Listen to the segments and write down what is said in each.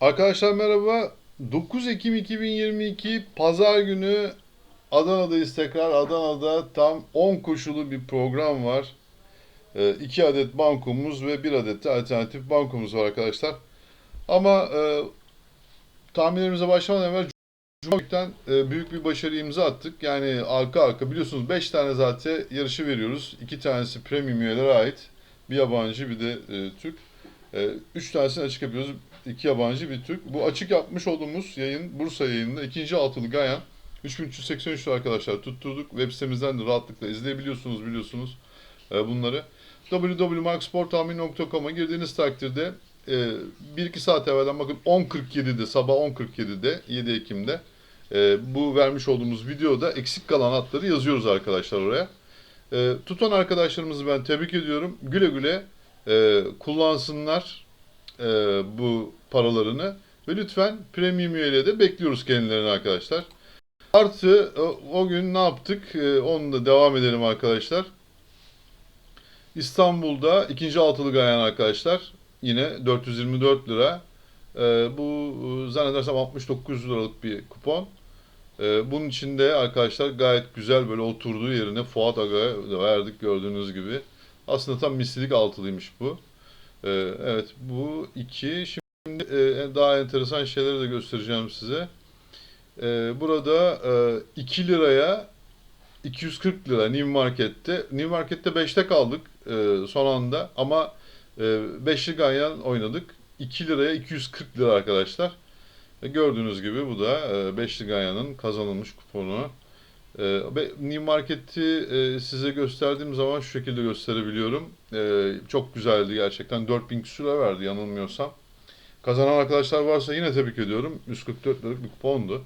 Arkadaşlar merhaba. 9 Ekim 2022 Pazar günü Adana'dayız tekrar. Adana'da tam 10 koşulu bir program var. 2 adet bankomuz ve 1 adet de alternatif bankomuz var arkadaşlar. Ama e, tahminlerimize başlamadan evvel Cumhurbaşkanı'ndan e, büyük bir başarı imza attık. Yani arka arka biliyorsunuz 5 tane zaten yarışı veriyoruz. 2 tanesi premium üyelere ait. Bir yabancı bir de e, Türk. 3 tanesini açık yapıyoruz. İki yabancı bir Türk. Bu açık yapmış olduğumuz yayın Bursa yayınında ikinci altılı Gayan 3383 arkadaşlar tutturduk. Web sitemizden de rahatlıkla izleyebiliyorsunuz biliyorsunuz e, bunları. www.marksporttahmin.com'a girdiğiniz takdirde 1-2 saat evvelden bakın 10.47'de sabah 10.47'de 7 Ekim'de e, bu vermiş olduğumuz videoda eksik kalan hatları yazıyoruz arkadaşlar oraya. E, tutan arkadaşlarımızı ben tebrik ediyorum. Güle güle e, kullansınlar e, bu paralarını ve lütfen premium üyeliğe de bekliyoruz kendilerini arkadaşlar. Artı o, o gün ne yaptık? E, onu da devam edelim arkadaşlar. İstanbul'da ikinci altılı gayan arkadaşlar yine 424 lira. E, bu e, zannedersem 69 liralık bir kupon. E, bunun içinde arkadaşlar gayet güzel böyle oturduğu yerine Fuat Aga'ya verdik gördüğünüz gibi. Aslında tam mislilik altılıymış bu. Ee, evet bu iki. Şimdi e, daha enteresan şeyleri de göstereceğim size. Ee, burada e, 2 liraya 240 lira New Market'te. New Market'te 5'te kaldık e, son anda ama e, 5'li ganyan oynadık. 2 liraya 240 lira arkadaşlar. E, gördüğünüz gibi bu da e, 5'li ganyanın kazanılmış kuponu. Ee, New Market'i e, size gösterdiğim zaman şu şekilde gösterebiliyorum. Ee, çok güzeldi gerçekten. 4000 küsur lira verdi yanılmıyorsam. Kazanan arkadaşlar varsa yine tebrik ediyorum. 144 liralık bir kupondu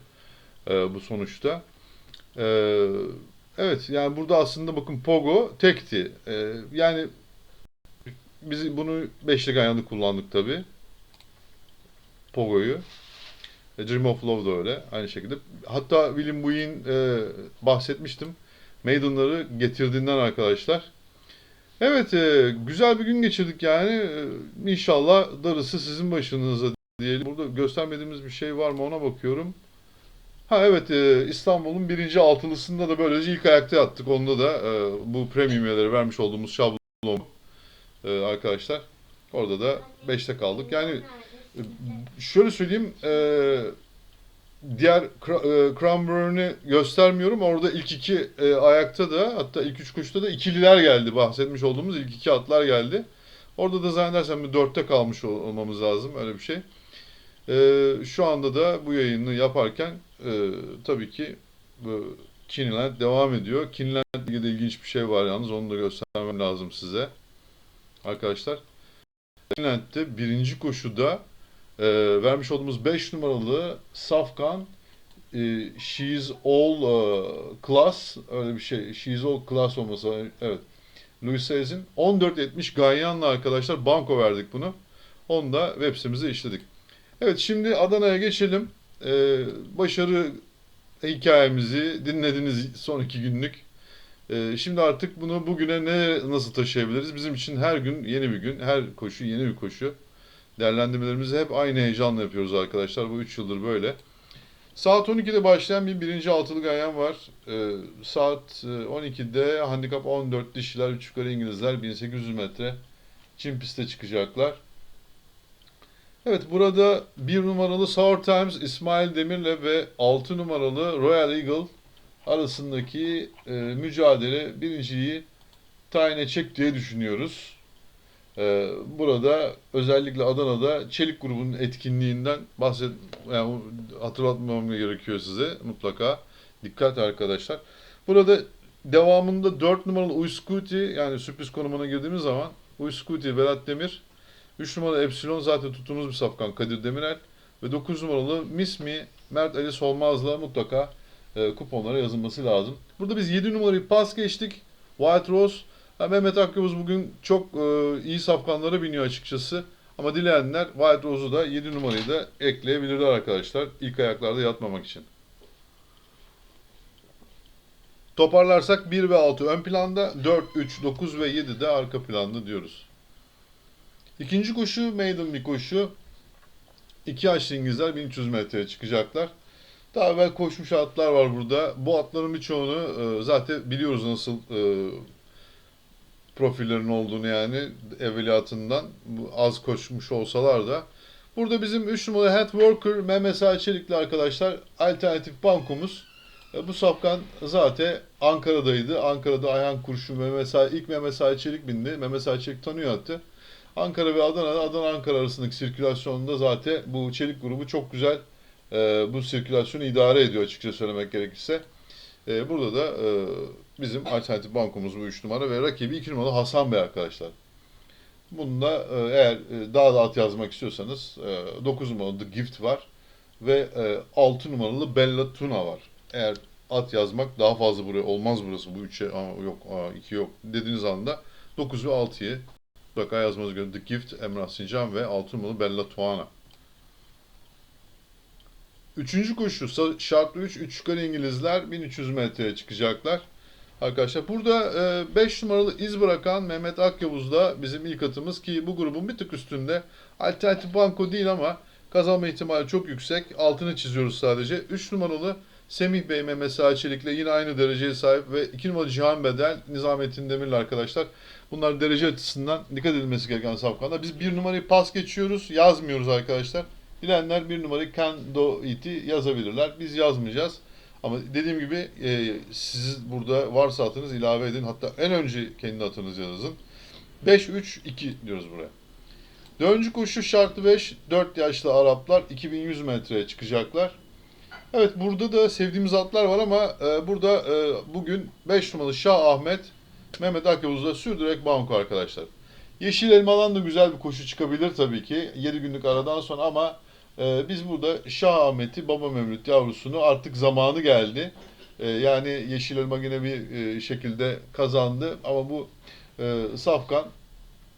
e, bu sonuçta. Ee, evet yani burada aslında bakın Pogo tekti. Yani biz bunu 5'li ganyanlı kullandık tabi. Pogo'yu. E, Dream of Love da öyle. Aynı şekilde. Hatta William Buyin e, bahsetmiştim. Maiden'ları getirdiğinden arkadaşlar. Evet e, güzel bir gün geçirdik yani. E, inşallah darısı sizin başınıza diyelim. Burada göstermediğimiz bir şey var mı ona bakıyorum. Ha evet e, İstanbul'un birinci altılısında da böylece ilk ayakta yattık. Onda da e, bu premium üyeleri vermiş olduğumuz şablon e, arkadaşlar. Orada da 5'te kaldık. Yani şöyle söyleyeyim e, diğer e, Cranberry'ni göstermiyorum. Orada ilk iki e, ayakta da hatta ilk üç koşuda da ikililer geldi. Bahsetmiş olduğumuz ilk iki atlar geldi. Orada da zannedersem bir dörtte kalmış olmamız lazım öyle bir şey. E, şu anda da bu yayını yaparken e, tabii ki bu Kinland devam ediyor. Kinland'le ilgili ilginç bir şey var yalnız onu da göstermem lazım size. Arkadaşlar. Kinland'de birinci koşuda e, vermiş olduğumuz 5 numaralı Safkan e, She's All uh, Class öyle bir şey. She's All Class olması evet. Louis Saez'in 14.70 Ganyan'la arkadaşlar banko verdik bunu. Onu da web sitemize işledik. Evet şimdi Adana'ya geçelim. Ee, başarı hikayemizi dinlediniz son iki günlük. Ee, şimdi artık bunu bugüne ne nasıl taşıyabiliriz? Bizim için her gün yeni bir gün, her koşu yeni bir koşu. Değerlendirmelerimizi hep aynı heyecanla yapıyoruz arkadaşlar. Bu 3 yıldır böyle. Saat 12'de başlayan bir birinci altılı gayen var. Ee, saat 12'de handikap 14 dişiler, 3 yukarı İngilizler 1800 metre Çin piste çıkacaklar. Evet burada bir numaralı Sour Times İsmail Demir'le ve 6 numaralı Royal Eagle arasındaki e, mücadele birinciyi tayin edecek diye düşünüyoruz. Ee, burada özellikle Adana'da Çelik grubunun etkinliğinden bahset yani hatırlatmam gerekiyor size mutlaka. Dikkat arkadaşlar. Burada devamında 4 numaralı Uyskuti yani sürpriz konumuna girdiğimiz zaman Uyskuti Berat Demir 3 numaralı Epsilon zaten tuttuğumuz bir safkan Kadir Demirel ve 9 numaralı Miss Me Mert Ali Solmaz'la mutlaka e, kuponlara yazılması lazım. Burada biz 7 numarayı pas geçtik. White Rose Ha, Mehmet Akyavuz bugün çok e, iyi safkanlara biniyor açıkçası. Ama dileyenler White Rose'u da 7 numarayı da ekleyebilirler arkadaşlar. İlk ayaklarda yatmamak için. Toparlarsak 1 ve 6 ön planda, 4, 3, 9 ve 7 de arka planda diyoruz. İkinci koşu maiden bir koşu. İki yaşlı İngilizler 1300 metreye çıkacaklar. Daha evvel koşmuş atlar var burada. Bu atların birçoğunu e, zaten biliyoruz nasıl e, profillerin olduğunu yani evveliyatından az koşmuş olsalar da. Burada bizim 3 numaralı Head Worker Sağ Çelikli arkadaşlar alternatif bankomuz. E, Bu safkan zaten Ankara'daydı. Ankara'da Ayhan Kurşun Mehmet Sağ, ilk Sağ Çelik bindi. Sağ Çelik tanıyor hatta. Ankara ve Adana, Adana Ankara arasındaki sirkülasyonda zaten bu çelik grubu çok güzel e, bu sirkülasyonu idare ediyor açıkça söylemek gerekirse. E, burada da bizim alternatif bankomuz bu 3 numara ve rakibi 2 numaralı Hasan Bey arkadaşlar. Bunda e, eğer e, daha da at yazmak istiyorsanız e, 9 numaralı The Gift var ve e, 6 numaralı Bella Tuna var. Eğer at yazmak daha fazla buraya olmaz burası bu 3'e yok 2 yok dediğiniz anda 9 ve 6'yı mutlaka yazmanız gerekiyor. The Gift, Emrah Sincan ve 6 numaralı Bella Tuana. Üçüncü koşu şartlı 3 üç yukarı İngilizler 1300 metreye çıkacaklar. Arkadaşlar burada 5 numaralı iz bırakan Mehmet Akyavuz da bizim ilk atımız ki bu grubun bir tık üstünde. Alternatif banko değil ama kazanma ihtimali çok yüksek. Altını çiziyoruz sadece. 3 numaralı Semih Bey Mehmet Sağ Çelik'le yine aynı dereceye sahip ve 2 numaralı Cihan Bedel Nizamettin Demir'le arkadaşlar. Bunlar derece açısından dikkat edilmesi gereken safkanlar. Biz bir numarayı pas geçiyoruz, yazmıyoruz arkadaşlar. Bilenler bir numarayı Kendo Iti yazabilirler. Biz yazmayacağız. Ama dediğim gibi e, siz burada varsa atınız ilave edin. Hatta en önce kendi atınızı yazın. 5-3-2 diyoruz buraya. Dördüncü koşu şartlı 5. 4 yaşlı Araplar 2100 metreye çıkacaklar. Evet burada da sevdiğimiz atlar var ama e, burada e, bugün 5 numaralı Şah Ahmet Mehmet Akyavuz'da sürdürerek banko arkadaşlar. Yeşil Elma'dan da güzel bir koşu çıkabilir tabii ki 7 günlük aradan sonra ama e, biz burada Şah Ahmet'i Baba Mevlüt yavrusunu artık zamanı geldi. E, yani Yeşil Elma yine bir e, şekilde kazandı ama bu e, Safkan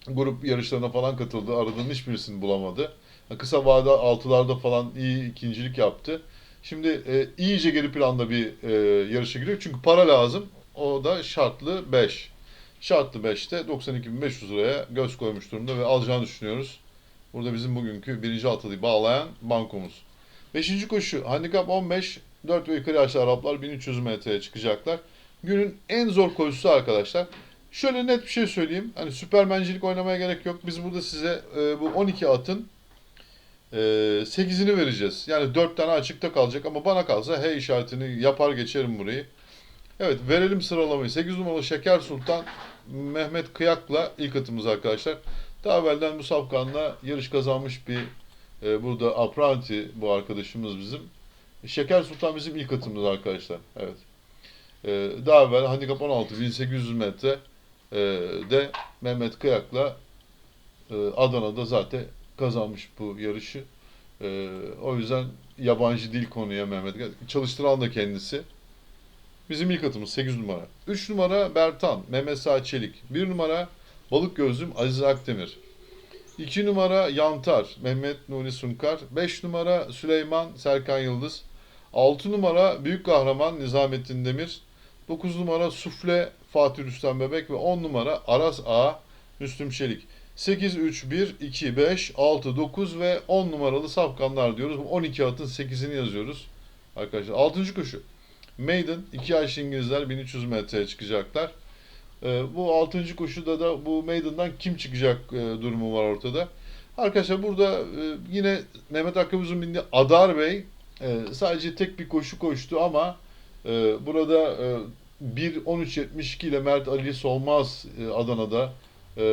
grup yarışlarına falan katıldı. Aradığının hiçbirisini bulamadı. Kısa vade altılarda falan iyi ikincilik yaptı. Şimdi e, iyice geri planda bir e, yarışa giriyor. Çünkü para lazım. O da şartlı 5. Şartlı 5'te 92.500 liraya göz koymuş durumda ve alacağını düşünüyoruz. Burada bizim bugünkü birinci altılıyı bağlayan bankomuz. Beşinci koşu handikap 15. 4 ve yukarı yaşlı Araplar 1300 metreye çıkacaklar. Günün en zor koşusu arkadaşlar. Şöyle net bir şey söyleyeyim. Hani süpermencilik oynamaya gerek yok. Biz burada size e, bu 12 atın e, 8'ini vereceğiz. Yani 4 tane açıkta kalacak ama bana kalsa H işaretini yapar geçerim burayı. Evet verelim sıralamayı. 8 numaralı Şeker Sultan Mehmet Kıyak'la ilk atımız arkadaşlar. Daha evvelden bu safkanla yarış kazanmış bir e, burada apranti bu arkadaşımız bizim. Şeker Sultan bizim ilk atımız arkadaşlar. Evet. E, daha evvel handikap 16 1800 metre e, de Mehmet Kıyak'la e, Adana'da zaten kazanmış bu yarışı. E, o yüzden yabancı dil konuya Mehmet. Çalıştıran da kendisi. Bizim ilk atımız 8 numara. 3 numara Bertan, Mehmet Sağ Çelik. 1 numara Balık Gözlüm Aziz Akdemir. 2 numara Yantar, Mehmet Nuri Sunkar. 5 numara Süleyman Serkan Yıldız. 6 numara Büyük Kahraman Nizamettin Demir. 9 numara Sufle Fatih Rüstem Bebek ve 10 numara Aras A Müslüm Çelik. 8, 3, 1, 2, 5, 6, 9 ve 10 numaralı safkanlar diyoruz. Bu 12 atın 8'ini yazıyoruz. Arkadaşlar 6. koşu. Maiden 2 yaşlı İngilizler 1300 metreye çıkacaklar. Ee, bu 6. koşuda da bu Maiden'dan kim çıkacak e, durumu var ortada. Arkadaşlar burada e, yine Mehmet Akabuz'un bindiği Adar Bey e, sadece tek bir koşu koştu ama burada e, 1.13.72 ile Mert Ali Solmaz Adana'da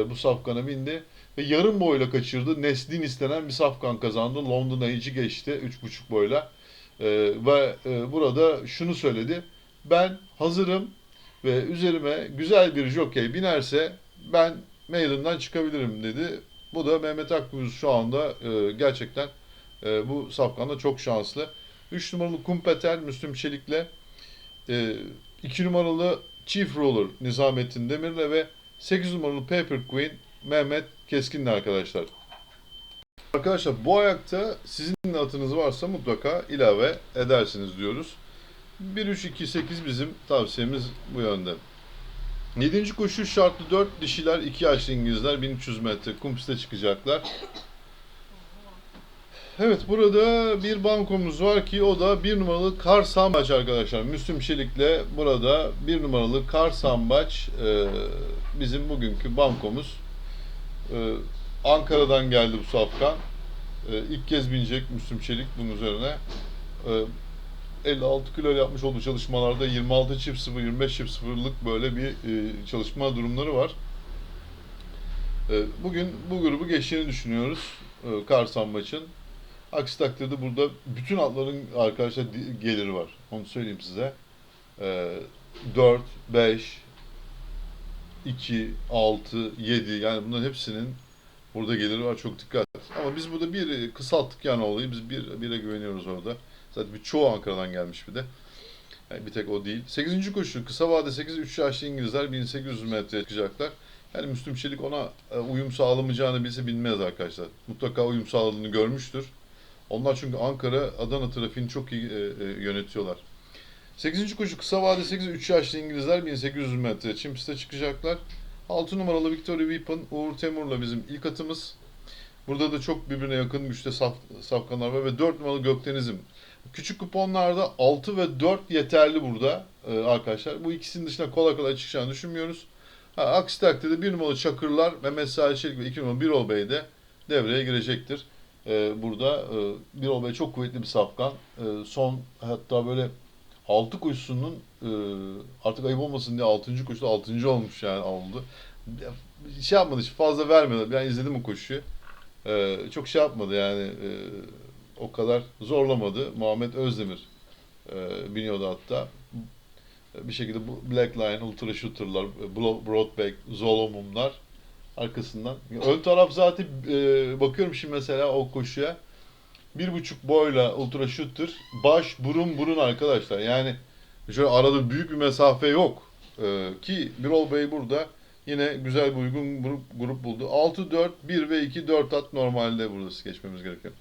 bu safkana bindi. Ve yarım boyla kaçırdı. Neslin istenen bir safkan kazandı. London Age'i geçti 3.5 boyla. Ve burada şunu söyledi. Ben hazırım ve üzerime güzel bir jockey binerse ben mailin'den çıkabilirim dedi. Bu da Mehmet Akbuz şu anda e, gerçekten e, bu safkanda çok şanslı. 3 numaralı Kumpeter Müslüm Çelik'le e, 2 numaralı Chief Roller Nizamettin Demir'le ve 8 numaralı Paper Queen Mehmet Keskin'le arkadaşlar. Arkadaşlar bu ayakta sizin atınız varsa mutlaka ilave edersiniz diyoruz. 1-3-2-8 bizim tavsiyemiz bu yönde. 7. koşu şartlı 4 dişiler 2 yaşlı İngilizler 1300 metre kum çıkacaklar. Evet burada bir bankomuz var ki o da bir numaralı Kar Sambaç arkadaşlar. Müslüm Çelik'le burada bir numaralı Kar Sambaç e, bizim bugünkü bankomuz. E, Ankara'dan geldi bu safkan. E, ilk kez binecek Müslüm Çelik bunun üzerine. E, 56 kilo yapmış olduğu çalışmalarda 26 çift 0, 25 çift 0'lık böyle bir e, çalışma durumları var. E, bugün bu grubu geçtiğini düşünüyoruz e, Kar Sambaç'ın. Aksi takdirde burada bütün atların arkadaşlar geliri var. Onu söyleyeyim size. Ee, 4, 5, 2, 6, 7 yani bunların hepsinin burada geliri var. Çok dikkat. Ama biz burada bir kısalttık yani olayı. Biz bir, bire güveniyoruz orada. Zaten bir çoğu Ankara'dan gelmiş bir de. Yani bir tek o değil. 8. koşu kısa vade 8 3 yaşlı İngilizler 1800 metreye çıkacaklar. Yani Müslüm Çelik ona e, uyum sağlamayacağını bilse bilmez arkadaşlar. Mutlaka uyum sağladığını görmüştür. Onlar çünkü Ankara, Adana trafiğini çok iyi e, e, yönetiyorlar. 8. koşu kısa vade 8 3 yaşlı İngilizler 1800 metre çim piste çıkacaklar. 6 numaralı Victory Weapon Uğur Temur'la bizim ilk atımız. Burada da çok birbirine yakın güçte saf, safkanlar var ve 4 numaralı Gökdeniz'im. Küçük kuponlarda 6 ve 4 yeterli burada e, arkadaşlar. Bu ikisinin dışında kolay kolay çıkacağını düşünmüyoruz. Ha, aksi takdirde 1 numaralı Çakırlar, Mehmet Salih Çelik ve 2 numaralı Birol Bey de devreye girecektir. Ee, burada e, Birol Bey çok kuvvetli bir safkan. Ee, son hatta böyle 6 koşusunun e, artık ayıp olmasın diye 6. koşuda 6. olmuş yani oldu. Şey yapmadı hiç fazla vermedi. Ben izledim o koşuyu. Ee, çok şey yapmadı yani e, o kadar zorlamadı. Muhammed Özdemir e, biniyordu hatta. Bir şekilde Black Line, Ultra Shooter'lar, Broadback, Zolomumlar arkasından. Ön taraf zaten e, bakıyorum şimdi mesela o koşuya. Bir buçuk boyla ultra shooter baş burun burun arkadaşlar. Yani şöyle arada büyük bir mesafe yok. E, ki Birol Bey burada yine güzel bir uygun grup, grup buldu. 6 4 1 ve 2 4 at normalde burada geçmemiz gerekiyor.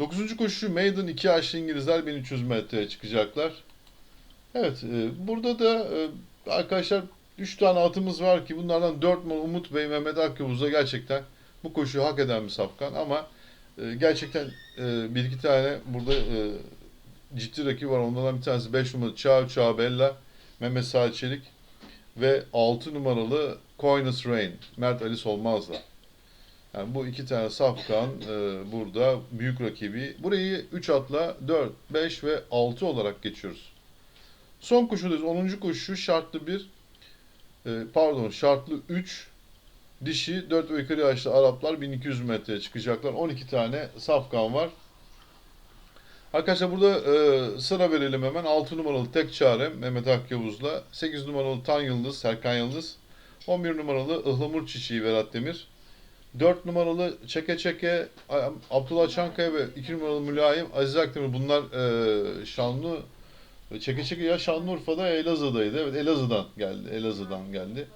9. koşu Maiden 2 yaşlı İngilizler 1300 metreye çıkacaklar. Evet, e, burada da e, arkadaşlar 3 tane atımız var ki bunlardan 4 numaralı Umut Bey, Mehmet Akyavuz da gerçekten bu koşuyu hak eden bir safkan ama e, gerçekten e, bir iki tane burada e, ciddi rakip var. Onlardan bir tanesi 5 numaralı Çağ Çağ Bella, Mehmet Salih Çelik ve 6 numaralı Coinus Rain, Mert Ali Solmaz'la. Yani bu iki tane safkan e, burada büyük rakibi. Burayı 3 atla 4, 5 ve 6 olarak geçiyoruz. Son koşudayız. 10. koşu şartlı bir e, pardon şartlı 3 dişi 4 ve yukarı yaşlı Araplar 1200 metreye çıkacaklar. 12 tane safkan var. Arkadaşlar burada e, sıra verelim hemen. 6 numaralı tek çarem Mehmet Akyavuz'la. 8 numaralı Tan Yıldız, Serkan Yıldız. 11 numaralı Ihlamur Çiçeği Vedat Demir. 4 numaralı Çeke Çeke Abdullah Çankaya ve 2 numaralı Mülayim Aziz Akdemir. Bunlar e, şanlı Çeke Çeke ya Şanlıurfa'da ya Elazığ'daydı. Evet Elazığ'dan geldi. Elazığ'dan geldi.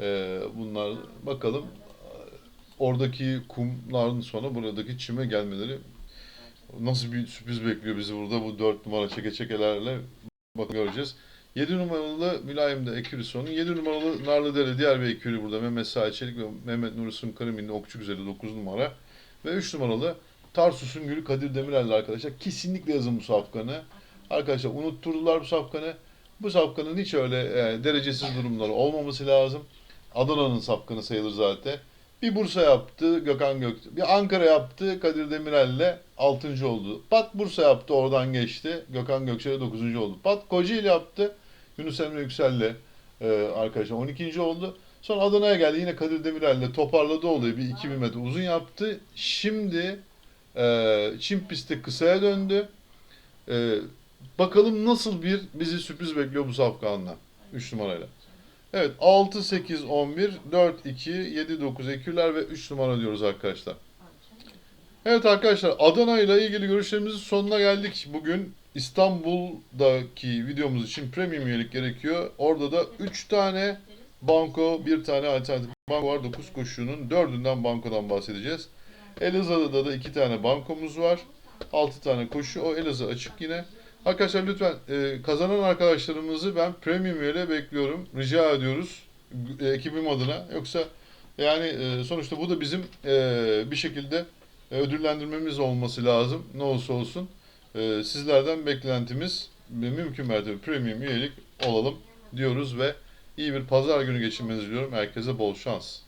Ee, bunlar bakalım oradaki kumların sonra buradaki çime gelmeleri nasıl bir sürpriz bekliyor bizi burada bu 4 numara çeke çekelerle bak göreceğiz. 7 numaralı Mülayim de Ekürüson'un 7 numaralı Narlıdere diğer bir ekürü burada Mehmet Sahi ve Mehmet Nuri Sunkarimi'nin okçu güzeli 9 numara ve 3 numaralı Tarsus'un Gülü Kadir Demirel'le arkadaşlar kesinlikle yazın bu safkanı. Arkadaşlar unutturdular bu safkanı. Bu safkanın hiç öyle e, derecesiz durumları olmaması lazım. Adana'nın safkanı sayılır zaten. Bir Bursa yaptı Gökhan Gök. Bir Ankara yaptı Kadir Demirel'le 6. oldu. Pat Bursa yaptı oradan geçti. Gökhan Gökçe'yle 9. oldu. Pat Kocaeli yaptı. Yunus Emre Yüksel'le e, arkadaşlar 12. oldu. Sonra Adana'ya geldi. Yine Kadir Demirel'le toparladı olayı. Bir 2000 metre uzun yaptı. Şimdi e, Çin pisti kısaya döndü. E, bakalım nasıl bir bizi sürpriz bekliyor bu safkanla. 3 numarayla. Evet 6, 8, 11, 4, 2, 7, 9 eküler ve 3 numara diyoruz arkadaşlar. Evet arkadaşlar Adana ile ilgili görüşlerimizin sonuna geldik. Bugün İstanbul'daki videomuz için premium üyelik gerekiyor. Orada da 3 tane banko, bir tane alternatif banko var. 9 koşunun 4'ünden bankodan bahsedeceğiz. Elazığ'da da 2 tane bankomuz var. 6 tane koşu. O Elazığ açık yine. Arkadaşlar lütfen e, kazanan arkadaşlarımızı ben premium üyeliğe bekliyorum. Rica ediyoruz e, ekibim adına. Yoksa yani e, sonuçta bu da bizim e, bir şekilde e, ödüllendirmemiz olması lazım. Ne olursa olsun. E, sizlerden beklentimiz mümkün mertebe premium üyelik olalım diyoruz ve iyi bir pazar günü geçirmenizi diliyorum. Herkese bol şans.